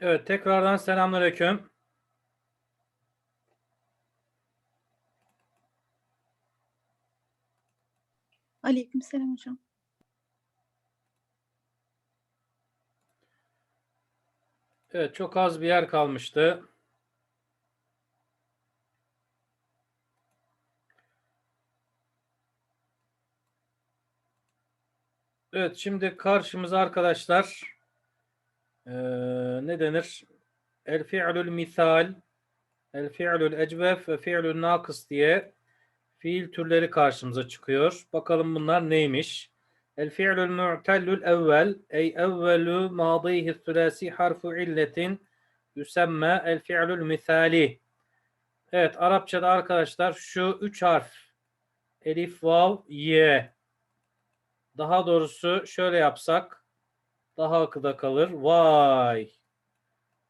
Evet, tekrardan selamünaleyküm. Aleykümselam hocam. Evet, çok az bir yer kalmıştı. Evet, şimdi karşımıza arkadaşlar eee, ne denir? El fi'lül misal, el fi'lül ecvef ve fi'lül nakıs diye fiil türleri karşımıza çıkıyor. Bakalım bunlar neymiş? El fi'lül mu'tellül evvel ey evvelü madihi sülasi harfu illetin yüsemme el fi'lül misali. Evet Arapçada arkadaşlar şu üç harf elif, vav, ye. Daha doğrusu şöyle yapsak daha akılda kalır. Vay.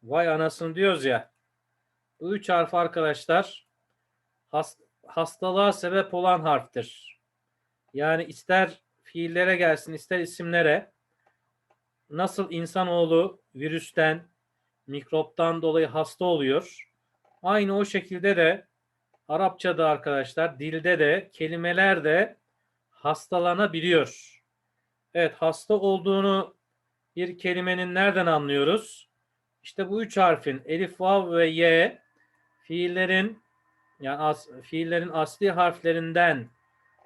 Vay anasını diyoruz ya. Bu üç harf arkadaşlar has- hastalığa sebep olan harftir. Yani ister fiillere gelsin ister isimlere nasıl insanoğlu virüsten, mikroptan dolayı hasta oluyor. Aynı o şekilde de Arapçada arkadaşlar dilde de kelimeler de hastalanabiliyor. Evet hasta olduğunu bir kelimenin nereden anlıyoruz? İşte bu üç harfin elif, vav ve ye fiillerin yani as, fiillerin asli harflerinden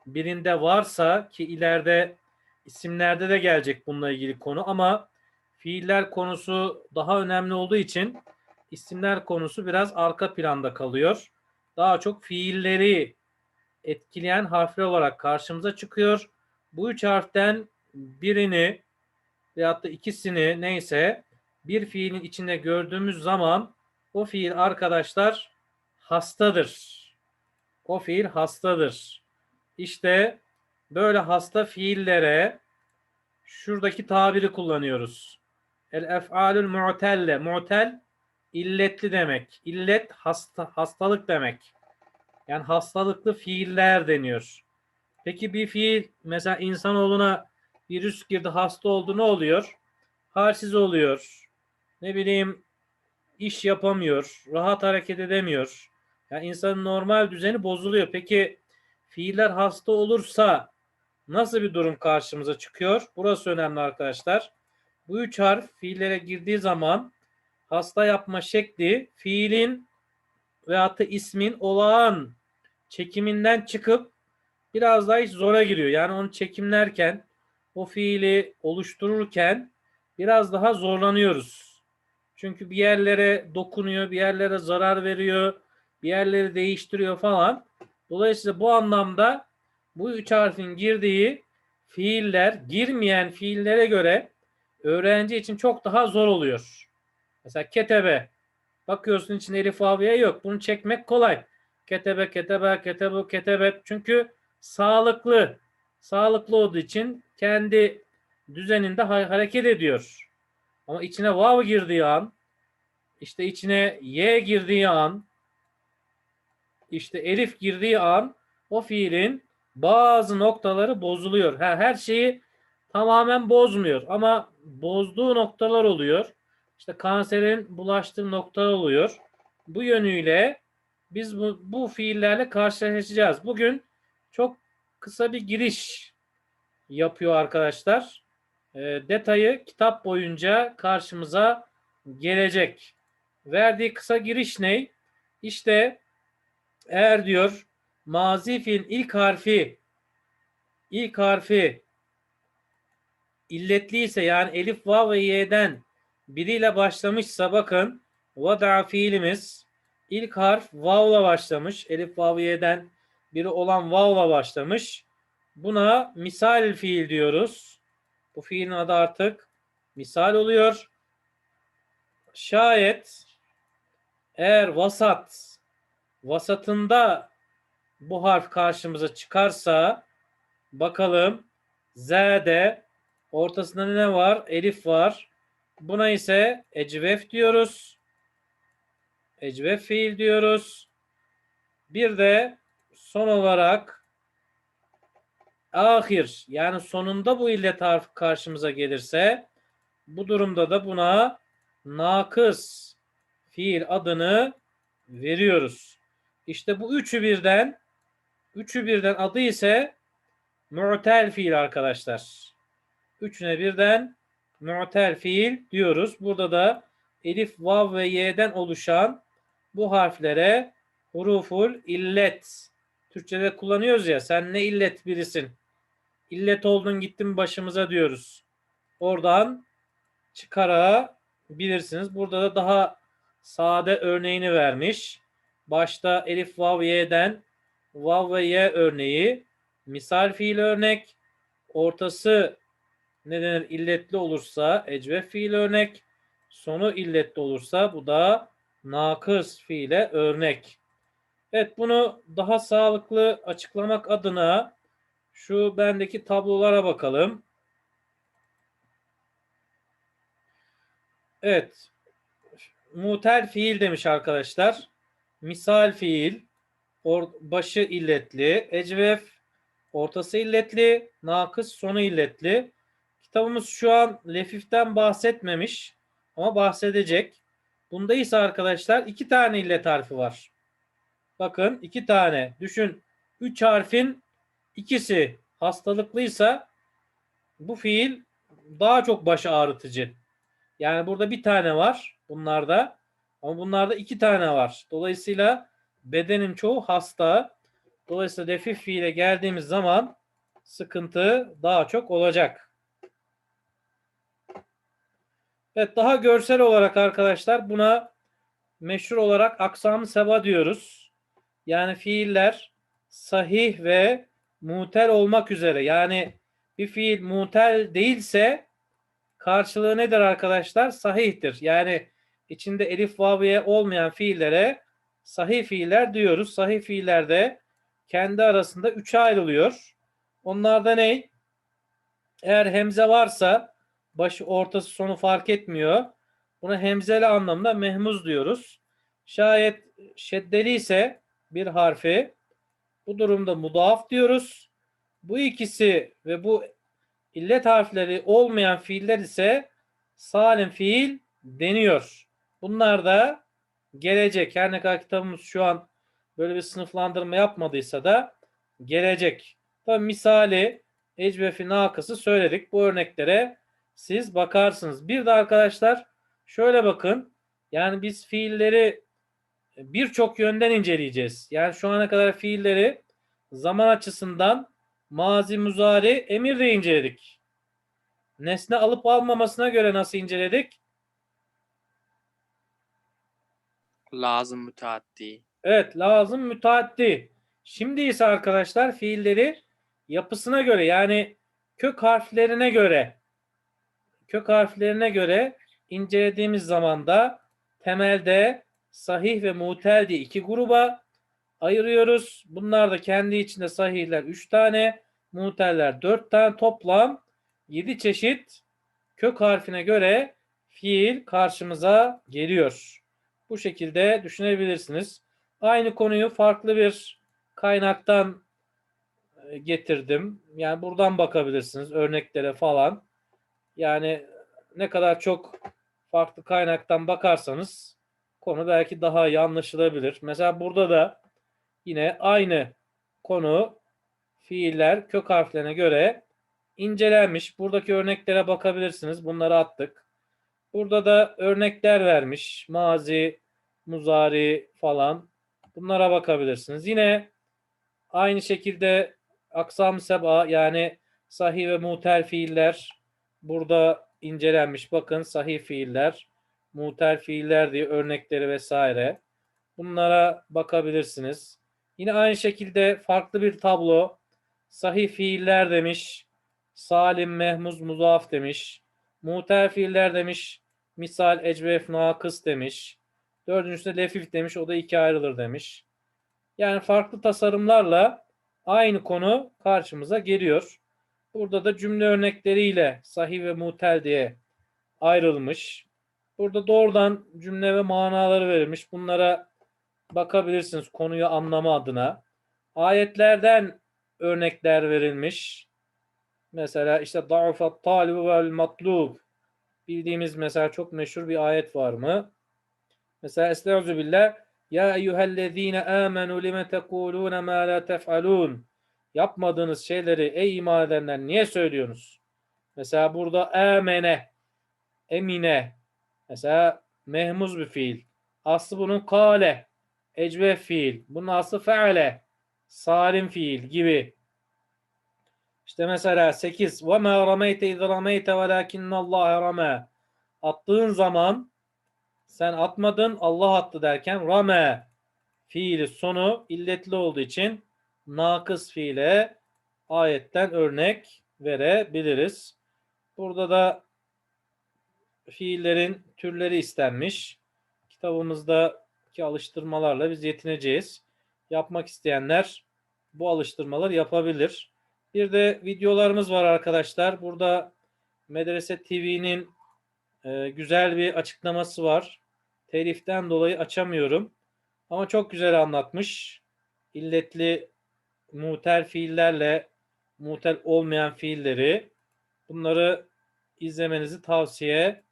birinde varsa ki ileride isimlerde de gelecek bununla ilgili konu ama fiiller konusu daha önemli olduğu için isimler konusu biraz arka planda kalıyor. Daha çok fiilleri etkileyen harfler olarak karşımıza çıkıyor. Bu üç harften birini veyahut da ikisini neyse bir fiilin içinde gördüğümüz zaman o fiil arkadaşlar hastadır. O fiil hastadır. İşte böyle hasta fiillere şuradaki tabiri kullanıyoruz. El ef'alül mu'telle. Mu'tel illetli demek. İllet hasta, hastalık demek. Yani hastalıklı fiiller deniyor. Peki bir fiil mesela insanoğluna virüs girdi hasta oldu ne oluyor? Halsiz oluyor. Ne bileyim iş yapamıyor. Rahat hareket edemiyor. Yani insanın normal düzeni bozuluyor. Peki fiiller hasta olursa nasıl bir durum karşımıza çıkıyor? Burası önemli arkadaşlar. Bu üç harf fiillere girdiği zaman hasta yapma şekli fiilin veyahut da ismin olağan çekiminden çıkıp biraz daha iş zora giriyor. Yani onu çekimlerken o fiili oluştururken biraz daha zorlanıyoruz. Çünkü bir yerlere dokunuyor, bir yerlere zarar veriyor, bir yerleri değiştiriyor falan. Dolayısıyla bu anlamda bu üç harfin girdiği fiiller girmeyen fiillere göre öğrenci için çok daha zor oluyor. Mesela ketebe. Bakıyorsun içinde elif vaviye yok. Bunu çekmek kolay. Ketebe, ketebe, ketebu, ketebet. Çünkü sağlıklı. Sağlıklı olduğu için kendi düzeninde ha- hareket ediyor. Ama içine vav girdiği an, işte içine y girdiği an, işte elif girdiği an o fiilin bazı noktaları bozuluyor. Ha, her şeyi tamamen bozmuyor ama bozduğu noktalar oluyor. İşte kanserin bulaştığı noktalar oluyor. Bu yönüyle biz bu, bu fiillerle karşılaşacağız. Bugün çok kısa bir giriş yapıyor arkadaşlar. E, detayı kitap boyunca karşımıza gelecek. Verdiği kısa giriş ne? İşte eğer diyor mazi fiilin ilk harfi ilk harfi illetliyse yani elif, vav ve y'den biriyle başlamışsa bakın vada fiilimiz ilk harf vav'la başlamış. Elif, vav, y'den biri olan vav'la başlamış. Buna misal fiil diyoruz. Bu fiilin adı artık misal oluyor. Şayet eğer vasat vasatında bu harf karşımıza çıkarsa bakalım Z'de ortasında ne var? Elif var. Buna ise ecvef diyoruz. Ecvef fiil diyoruz. Bir de son olarak ahir yani sonunda bu illet harfi karşımıza gelirse bu durumda da buna nakıs fiil adını veriyoruz. İşte bu üçü birden üçü birden adı ise mu'tel fiil arkadaşlar. Üçüne birden mu'tel fiil diyoruz. Burada da elif, vav ve y'den oluşan bu harflere huruful illet. Türkçede kullanıyoruz ya sen ne illet birisin. İllet oldun gittin başımıza diyoruz. Oradan çıkarabilirsiniz. Burada da daha sade örneğini vermiş. Başta elif, vav, y'den vav ve y örneği misal fiil örnek. Ortası ne denir illetli olursa ecvef fiil örnek. Sonu illetli olursa bu da nakıs fiile örnek. Evet bunu daha sağlıklı açıklamak adına şu bendeki tablolara bakalım. Evet. Mutel fiil demiş arkadaşlar. Misal fiil. Or, başı illetli. Ecvef. Ortası illetli. Nakıs sonu illetli. Kitabımız şu an lefiften bahsetmemiş. Ama bahsedecek. Bunda ise arkadaşlar iki tane illet harfi var. Bakın iki tane. Düşün. Üç harfin ikisi hastalıklıysa bu fiil daha çok baş ağrıtıcı. Yani burada bir tane var bunlarda ama bunlarda iki tane var. Dolayısıyla bedenin çoğu hasta. Dolayısıyla defif fiile geldiğimiz zaman sıkıntı daha çok olacak. Evet daha görsel olarak arkadaşlar buna meşhur olarak aksam seba diyoruz. Yani fiiller sahih ve mutel olmak üzere. Yani bir fiil mutel değilse karşılığı nedir arkadaşlar? Sahihtir. Yani içinde elif vaviye olmayan fiillere sahih fiiller diyoruz. Sahih fiiller de kendi arasında üçe ayrılıyor. Onlarda ne? Eğer hemze varsa başı ortası sonu fark etmiyor. Buna hemzeli anlamda mehmuz diyoruz. Şayet şeddeli ise bir harfi bu durumda mudaf diyoruz. Bu ikisi ve bu illet harfleri olmayan fiiller ise salim fiil deniyor. Bunlar da gelecek. Her ne kadar kitabımız şu an böyle bir sınıflandırma yapmadıysa da gelecek. Tabi misali ecvefi nakısı söyledik. Bu örneklere siz bakarsınız. Bir de arkadaşlar şöyle bakın. Yani biz fiilleri birçok yönden inceleyeceğiz. Yani şu ana kadar fiilleri zaman açısından mazi, muzari, emir de inceledik. Nesne alıp almamasına göre nasıl inceledik? Lazım müteaddi. Evet lazım müteaddi. Şimdi ise arkadaşlar fiilleri yapısına göre yani kök harflerine göre kök harflerine göre incelediğimiz zaman da temelde sahih ve mutel diye iki gruba ayırıyoruz. Bunlar da kendi içinde sahihler 3 tane, muteller 4 tane toplam 7 çeşit kök harfine göre fiil karşımıza geliyor. Bu şekilde düşünebilirsiniz. Aynı konuyu farklı bir kaynaktan e, getirdim. Yani buradan bakabilirsiniz örneklere falan. Yani ne kadar çok farklı kaynaktan bakarsanız konu belki daha iyi anlaşılabilir. Mesela burada da yine aynı konu fiiller kök harflerine göre incelenmiş. Buradaki örneklere bakabilirsiniz. Bunları attık. Burada da örnekler vermiş. Mazi, muzari falan. Bunlara bakabilirsiniz. Yine aynı şekilde aksam seba yani sahih ve mutel fiiller burada incelenmiş. Bakın sahih fiiller, mutel fiiller diye örnekleri vesaire. Bunlara bakabilirsiniz. Yine aynı şekilde farklı bir tablo. Sahih fiiller demiş. Salim, mehmuz, muzaf demiş. Mutel fiiller demiş. Misal, ecvef, nakıs demiş. Dördüncüsü de lefif demiş. O da iki ayrılır demiş. Yani farklı tasarımlarla aynı konu karşımıza geliyor. Burada da cümle örnekleriyle sahih ve mutel diye ayrılmış. Burada doğrudan cümle ve manaları verilmiş. Bunlara bakabilirsiniz konuyu anlama adına. Ayetlerden örnekler verilmiş. Mesela işte da'ufat talibu vel matlub. bildiğimiz mesela çok meşhur bir ayet var mı? Mesela Estaizu billah Ya eyyühellezine amenu lime tekulune ma la tef'alun Yapmadığınız şeyleri ey iman edenler niye söylüyorsunuz? Mesela burada amene emine mesela mehmuz bir fiil. Aslı bunun kale ecve fiil. Bunun aslı feale salim fiil gibi. İşte mesela 8 ve ma rameyte iz rameyte velakinnallaha rama. Attığın zaman sen atmadın Allah attı derken rame fiili sonu illetli olduğu için nakıs fiile ayetten örnek verebiliriz. Burada da fiillerin türleri istenmiş. Kitabımızdaki alıştırmalarla biz yetineceğiz. Yapmak isteyenler bu alıştırmaları yapabilir. Bir de videolarımız var arkadaşlar. Burada Medrese TV'nin e, güzel bir açıklaması var. Teliften dolayı açamıyorum. Ama çok güzel anlatmış. İlletli mutel fiillerle mutel olmayan fiilleri bunları izlemenizi tavsiye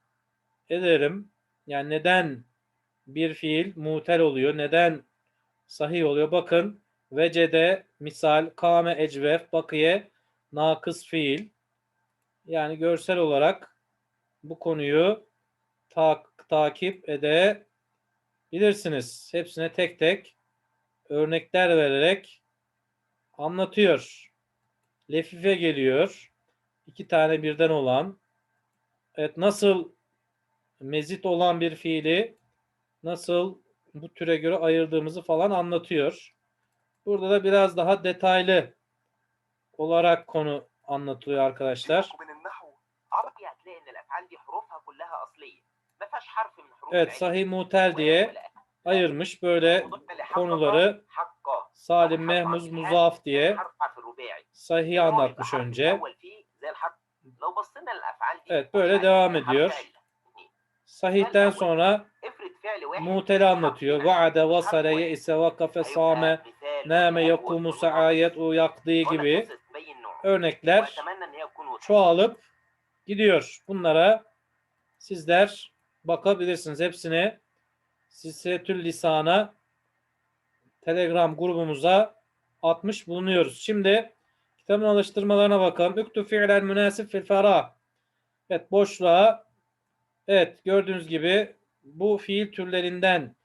ederim. Yani neden bir fiil mutel oluyor? Neden sahih oluyor? Bakın vecede misal kame ecvef bakiye nakıs fiil. Yani görsel olarak bu konuyu tak, takip edebilirsiniz. Hepsine tek tek örnekler vererek anlatıyor. Lefife geliyor. İki tane birden olan. Evet nasıl mezit olan bir fiili nasıl bu türe göre ayırdığımızı falan anlatıyor. Burada da biraz daha detaylı olarak konu anlatılıyor arkadaşlar. Evet sahih mutel diye ayırmış böyle konuları Salim Mehmuz Muzaf diye sahih anlatmış önce. Evet böyle devam ediyor. Sahihten sonra Muhteli anlatıyor. Vaade vasale ye'ise vakafe same neme yakumu saayet u yaktığı gibi örnekler çoğalıp gidiyor. Bunlara sizler bakabilirsiniz. Hepsini Sisretül Lisan'a Telegram grubumuza atmış bulunuyoruz. Şimdi kitabın alıştırmalarına bakalım. Üktü fiilen münasif fil ferah. Evet boşluğa evet gördüğünüz gibi bu fiil türlerinden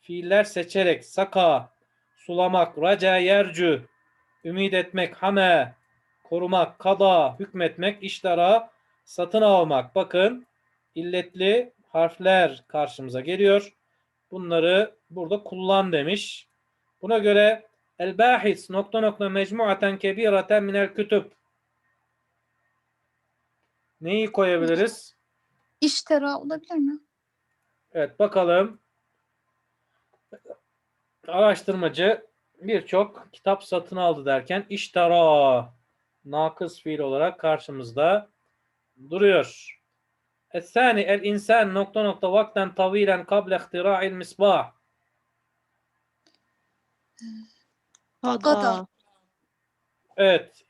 fiiller seçerek saka, sulamak, raca, yercü, ümit etmek, hame, korumak, kada, hükmetmek, iştara, satın almak. Bakın illetli harfler karşımıza geliyor. Bunları burada kullan demiş. Buna göre el bahis nokta nokta mecmuaten kebireten minel kütüb. Neyi koyabiliriz? İş tera olabilir mi? Evet bakalım. Araştırmacı birçok kitap satın aldı derken iş iştara nakıs fiil olarak karşımızda duruyor. Esani el insan nokta nokta vakten tavilen kable ihtira'il misbah. Gada. Evet.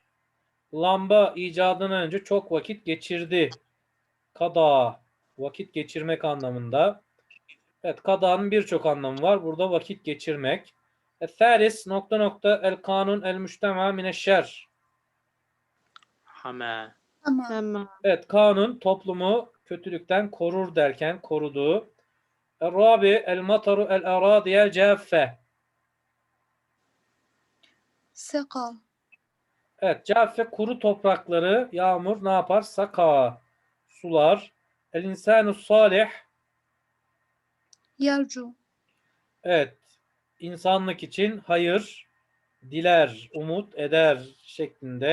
Lamba icadından önce çok vakit geçirdi. Kada. Vakit geçirmek anlamında. Evet kadanın birçok anlamı var. Burada vakit geçirmek. E, Thalis nokta nokta el kanun el müştema mineşşer. Hame. Hame. Evet kanun toplumu kötülükten korur derken koruduğu. El rabi el mataru el aradiyel caffe. Seka. Evet caffe kuru toprakları yağmur ne yapar? Saka. Sular. El insanu salih Yercu. Evet, insanlık için hayır diler, umut eder şeklinde